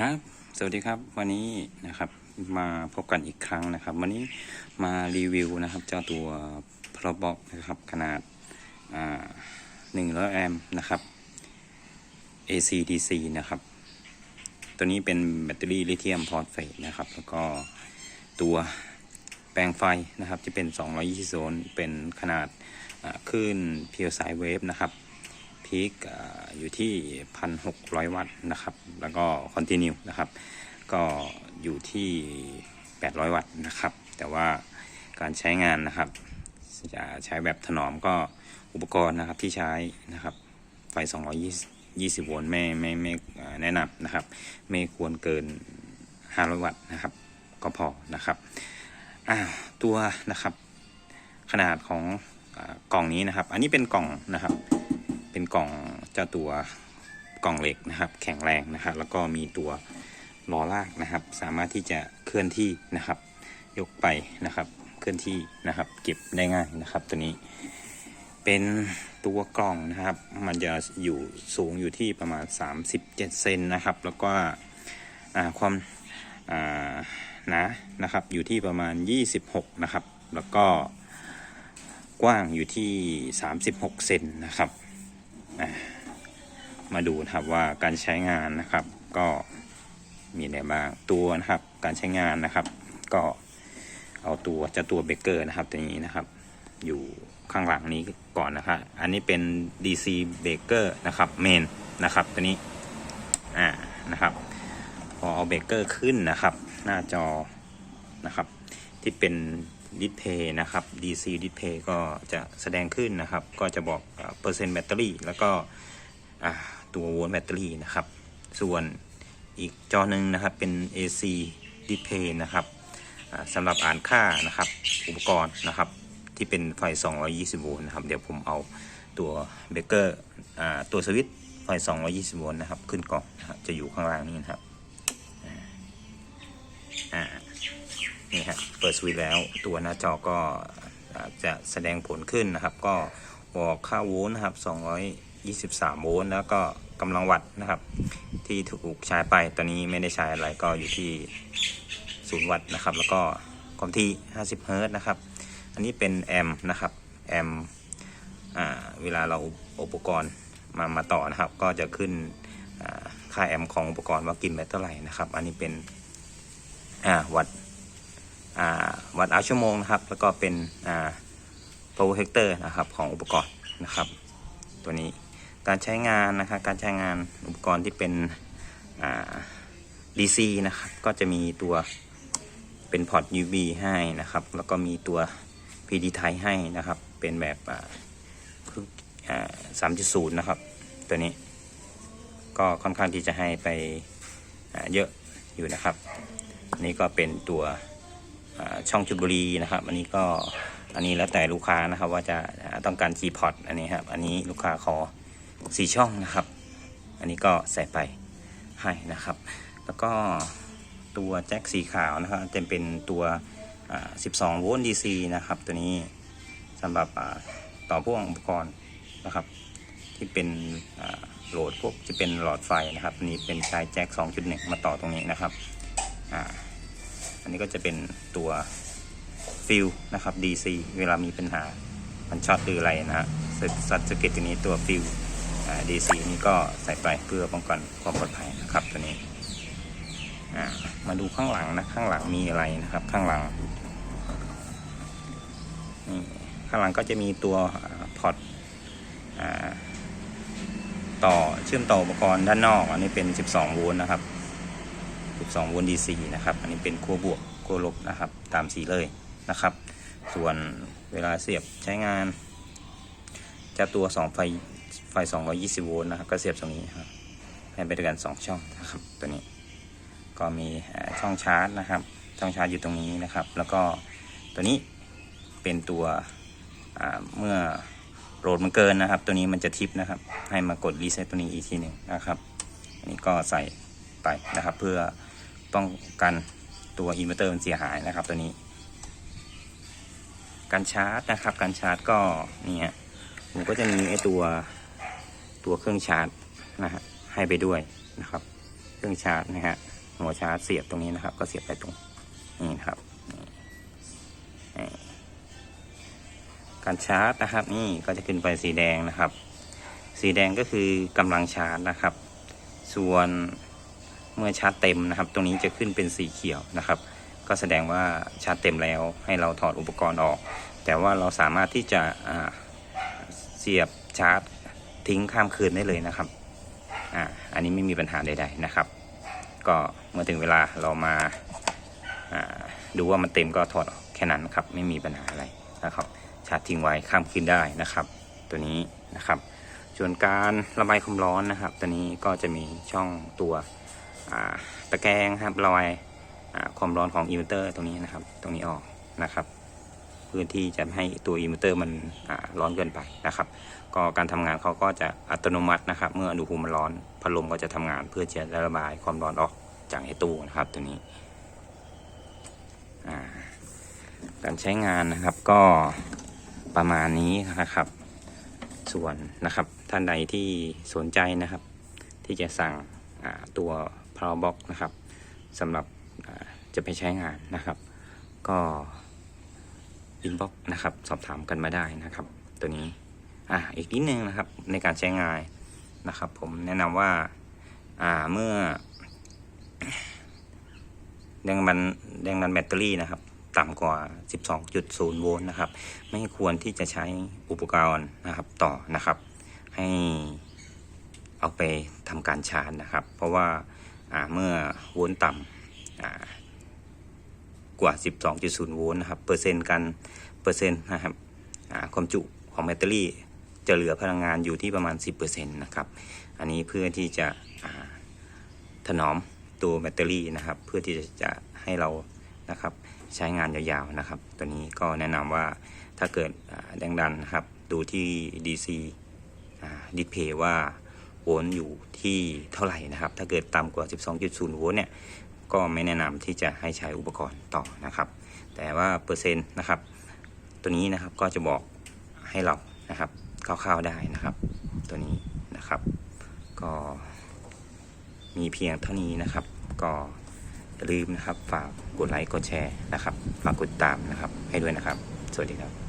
ครับ สวัสดีครับ วันนี้นะครับมาพบกันอีกครั้งนะครับ วันนี้มารีวิวนะครับ เจ้าตัวพลบ็อกนะครับ ขนาดหนึ่งร้อยแอมป์นะครับ AC DC นะครับ ตัวนี้เป็นแบตเตอรี่ลิเธียมฟอสเฟตนะครับ แล้วก็ตัวแปลงไฟนะครับจะเป็น 220โวลต์เป็นขนาดคลื่นเพียวสายเวฟนะครับ พีคอยู่ที่ 1,600 วัตต์นะครับ แล้วก็คอนติเนียนะครับ ก็อยู่ที่ 800 วัตต์นะครับ แต่ว่าการใช้งานนะครับ จะใช้แบบถนอมก็อุปกรณ์นะครับที่ใช้นะครับไฟ 220 โวลต์ไม่ไม่ไม่แนะนำนะครับ ไม่ควรเกิน 500 วัตต์นะครับ ก็พอนะครับอ่าตัวนะครับ ขนาดของอกล่องนี้นะครับ อันนี้เป็นกล่องนะครับ เป็นกล่องเจ้าตัวกล่องเหล็กนะครับ แข็งแรงนะครับแล้วก็มีตัวล้อลากนะครับ สามารถที่จะเคลื่อนที่นะครับ ยกไปนะครับ เคลื่อนที่นะครับ เก็บได้ง่ายนะครับ ตัวนี้ เป็นตัวกล่องนะครับ มันจะอยู่สูงอยู่ที่ประมาณ 37เซนนะครับ แล้วก็ความหนานะครับ อยู่ที่ประมาณ 26 นะครับ แล้วก็กว้างอยู่ที่ 36 เซนนะครับ มาดูนะครับว่าการใช้งานนะครับ ก็มีอะไรบ้างตัวนะครับ การใช้งานนะครับ ก็เอาตัวจะตัวเบเกอร์นะครับตัวนี้นะครับ อยู่ข้างหลังนี้ก่อนนะครับ อันนี้เป็น DC Baker นะครับเมนนะครับตัวนี้อ่านะครับ พอเอาเบเกอร์ขึ้นนะครับ หน้าจอนะครับ ที่เป็น ดิสเพย์นะครับ DC ดิสเพย์ก็จะแสดงขึ้นนะครับ ก็จะบอกเปอร์เซ็นต์แบตเตอรี่ แล้วก็ตัวโวลต์แบตเตอรี่นะครับ ส่วนอีกจอหนึ่งนะครับเป็น AC display นะครับสำหรับอ่านค่านะครับอุปกรณ์นะครับที่เป็นไฟ 220 โวลต์นะครับ เดี๋ยวผมเอาตัวเบเกอร์ตัวสวิตช์ไฟ 220 โวลต์นะครับ ขึ้นก่อนนะครับจะอยู่ข้างล่างนี้นะครับอ่า นี่ฮะเปิดสวิตช์แล้วตัวหน้าจอก็จะแสดงผลขึ้นนะครับ ก็บอกค่าโวลต์นะครับ 223 โวลต์แล้วก็กำลังวัตต์นะครับ ที่ถูกใช้ไปตอนนี้ไม่ได้ใช้อะไรก็อยู่ที่ 0 วัตต์นะครับ แล้วก็ความที่ 50 เฮิร์ตนะครับ อันนี้เป็นแอมป์นะครับแอมป์เวลาเราอุปกรณ์มามาต่อนะครับ ก็จะขึ้นค่าแอมป์ของอุปกรณ์ว่ากินไปเท่าไหร่นะครับ อันนี้เป็นวัตต์ วัดเอาชั่วโมงนะครับ แล้วก็เป็น power hector นะครับของอุปกรณ์นะครับ ตัวนี้การใช้งานนะครับการใช้งานอุปกรณ์ที่เป็น DC นะครับก็จะมีตัวเป็นพอร์ต UV ให้นะครับ แล้วก็มีตัว PD type ให้นะครับ เป็นแบบอ่าคืออ่า3.0นะครับ ตัวนี้ ก็ค่อนข้างที่จะให้ไปเยอะอยู่นะครับนนี้ก็เป็นตัว ช่องจุดบุรีนะครับ อันนี้ก็อันนี้แล้วแต่ลูกค้านะครับ ว่าจะต้องการคีย์พอร์ตอันนี้ครับอันนี้ลูกค้าขอสี่ช่องนะครับ อันนี้ก็ใส่ไปให้นะครับ แล้วก็ตัวแจ็คสีขาวนะครับจะเป็นตัว 12 โวลต์ DC นะครับ ตัวนี้สำหรับต่อพ่วงอุปกรณ์นะครับ ที่เป็นโหลดพวกจะเป็นหลอดไฟนะครับอันนี้เป็นใช้แจ็ค2.1 มาต่อตรงนี้นะครับอ่า อันนี้ก็จะเป็นตัวฟิลนะครับ DC เวลามีปัญหามันช็อตหรืออะไรนะฮะสัตสเก็ตตัวนี้ตัวฟิล DC นี่ก็ใส่ไปเพื่อป้องกันความปลอดภัยนะครับตัวนี้มาดูข้างหลังนะข้างหลังมีอะไรนะครับ ข้างหลังนี่ข้างหลังก็จะมีตัวพอร์ตต่อเชื่อมต่ออุปกรณ์ด้านนอก อันนี้เป็น 12 โวลต์นะครับ 12โวลต์ DC นะครับ อันนี้เป็นขั้วบวกขั้วลบนะครับ ตามสีเลยนะครับ ส่วนเวลาเสียบใช้งานเจะตัว 2 ไฟไฟ 220 โวลต์นะครับ ก็เสียบตรงนี้ครับให้ไปด้วยกัน 2 ช่องนะครับ ตัวนี้ ก็มีช่องชาร์จนะครับ ช่องชาร์จอยู่ตรงนี้นะครับ แล้วก็ตัวนี้เป็นตัวเมื่อโหลดมันเกินนะครับ ตัวนี้มันจะทิปนะครับ ให้มากดรีเซ็ตตัวนี้อีกทีหนึ่งนะครับ อันนี้ก็ใส่ ไปนะครับ เพื่อป้องกันตัวอินเวอร์เตอร์มันเสียหายนะครับ ตัวนี้ การชาร์จนะครับ การชาร์จก็นี่ฮะผมก็จะมีไอตัวตัวเครื่องชาร์จนะฮะให้ไปด้วยนะครับ เครื่องชาร์จนะฮะหัวชาร์จเสียบตรงนี้นะครับ ก็เสียบไปตรงนี้นะครับการชาร์จนะครับ นี่ก็จะขึ้นไปสีแดงนะครับ สีแดงก็คือกำลังชาร์จนะครับ ส่วน เมื่อชาร์จเต็มนะครับ ตรงนี้จะขึ้นเป็นสีเขียวนะครับ ก็แสดงว่าชาร์จเต็มแล้วให้เราถอดอุปกรณ์ออก แต่ว่าเราสามารถที่จะเสียบชาร์จทิ้งข้ามคืนได้เลยนะครับอ่าอันนี้ไม่มีปัญหาใดๆนะครับ ก็เมื่อถึงเวลาเรามาดูว่ามันเต็มก็ถอดออกแค่นั้นครับไม่มีปัญหาอะไรนะครับชาร์จทิ้งไว้ข้ามคืนได้นะครับ ตัวนี้นะครับส่วนการระบายความร้อนนะครับ ตัวนี้ก็จะมีช่องตัว ตะแกรงครับระบายอความร้อนของอินเวอร์เตอร์ตรงนี้นะครับ ตรงนี้ออกนะครับเพื่อที่จะให้ตัวอินเวอร์เตอร์มันร้อนเกินไปนะครับ ก็การทำงานเขาก็จะอัตโนมัตินะครับ เมื่ออุณหภูมิมันร้อนพัดลมก็จะทำงานเพื่อจะระบายความร้อนออกจากไอตู้นะครับ ตัวนี้การใช้งานนะครับก็ประมาณนี้นะครับ ส่วนนะครับท่านใดที่สนใจนะครับ ที่จะสั่งตัว อ่าว power box นะครับสำหรับจะไปใช้งานนะครับ ก็อินบ็อกนะครับ สอบถามกันมาได้นะครับ ตัวนี้อ่าอีกนิดนึงนะครับในการใช้งานนะครับ ผมแนะนำว่าอ่าเมื่อแรงดันแรงดันแบตเตอรี่นะครับ ต่ำกว่า 12.0 โวลต์นะครับ ไม่ควรที่จะใช้อุปกรณ์นะครับต่อนะครับ ให้เอาไปทำการชาร์จนะครับ เพราะว่า เมื่อโวลต์ต่ำกว่า 12.0 โวลต์นะครับ เปอร์เซ็นต์การเปอร์เซ็นต์นะครับความจุของแบตเตอรี่จะเหลือพลังงานอยู่ที่ประมาณ 10%นะครับ อันนี้เพื่อที่จะถนอมตัวแบตเตอรี่นะครับ เพื่อที่จะให้เรานะครับใช้งานยาวๆนะครับ ตัวนี้ก็แนะนำว่าถ้าเกิดแรงดันนะครับ ดูที่ DC ดิสเพย์ว่า โวลต์อยู่ที่เท่าไหร่นะครับ ถ้าเกิดต่ำกว่า 12.0 โวลต์เนี่ย ก็ไม่แนะนำที่จะให้ใช้อุปกรณ์ต่อนะครับ แต่ว่าเปอร์เซ็นต์นะครับ ตัวนี้นะครับก็จะบอกให้เรานะครับคร่าวๆได้นะครับ ตัวนี้นะครับ ก็มีเพียงเท่านี้นะครับ ก็อย่าลืมนะครับ ฝากกดไลค์กดแชร์นะครับ ฝากกดติดตามนะครับ ให้ด้วยนะครับ สวัสดีครับ